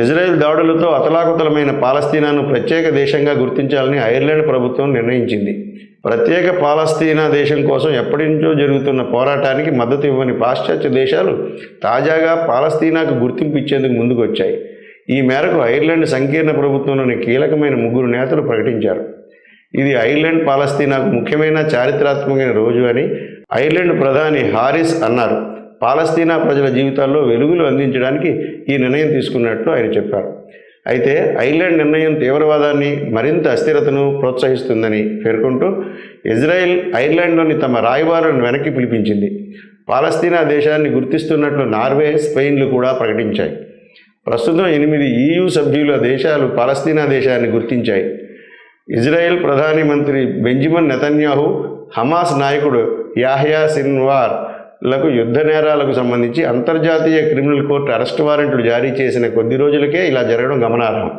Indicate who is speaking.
Speaker 1: Israel దాడులతో అతలాకుతలమైన పాలస్తీనాను ప్రత్యేక దేశంగా గుర్తించాలని ఐర్లాండ్ ప్రభుత్వం నిర్ణయించింది. ప్రత్యేక పాలస్తీనా దేశం కోసం ఎప్పటి నుంచో జరుగుతున్న పోరాటానికి మద్దతు ఇవ్వని పాశ్చాత్య దేశాలు తాజాగా పాలస్తీనాకు గుర్తింపు ఇచ్చేందుకు ముందుకొచ్చాయి. ఈ మేరకు ఐర్లాండ్ సంకీర్ణ ప్రభుత్వంలోని కీలకమైన ముగ్గురు నేతలు ప్రకటించారు. ఇది ఐర్లాండ్ పాలస్తీనాకు ముఖ్యమైన చారిత్రాత్మకమైన రోజు అని ఐర్లాండ్ ప్రధాని హారిస్ అన్నారు. పాలస్తీనా ప్రజల జీవితాల్లో వెలుగులు అందించడానికి ఈ నిర్ణయం తీసుకున్నట్లు ఆయన చెప్పారు. అయితే ఐర్లాండ్ నిర్ణయం తీవ్రవాదాన్ని మరింత అస్థిరతను ప్రోత్సహిస్తుందని పేర్కొంటూ ఇజ్రాయెల్ ఐర్లాండ్లోని తమ రాయబారులను వెనక్కి పిలిపించింది. పాలస్తీనా దేశాన్ని గుర్తిస్తున్నట్లు నార్వే స్పెయిన్లు కూడా ప్రకటించాయి. ప్రస్తుతం ఎనిమిది ఈయూ సభ్యుల దేశాలు పాలస్తీనా దేశాన్ని గుర్తించాయి. ఇజ్రాయెల్ ప్రధాని మంత్రి బెంజమిన్ నెతన్యాహు హమాస్ నాయకుడు యాహ్యా సిన్వార్ లకు యుద్ధ నేరాలకు సంబంధించి అంతర్జాతీయ క్రిమినల్ కోర్టు అరెస్ట్ వారెంట్లు జారీ చేసిన కొద్ది రోజులకే ఇలా జరగడం గమనార్హం.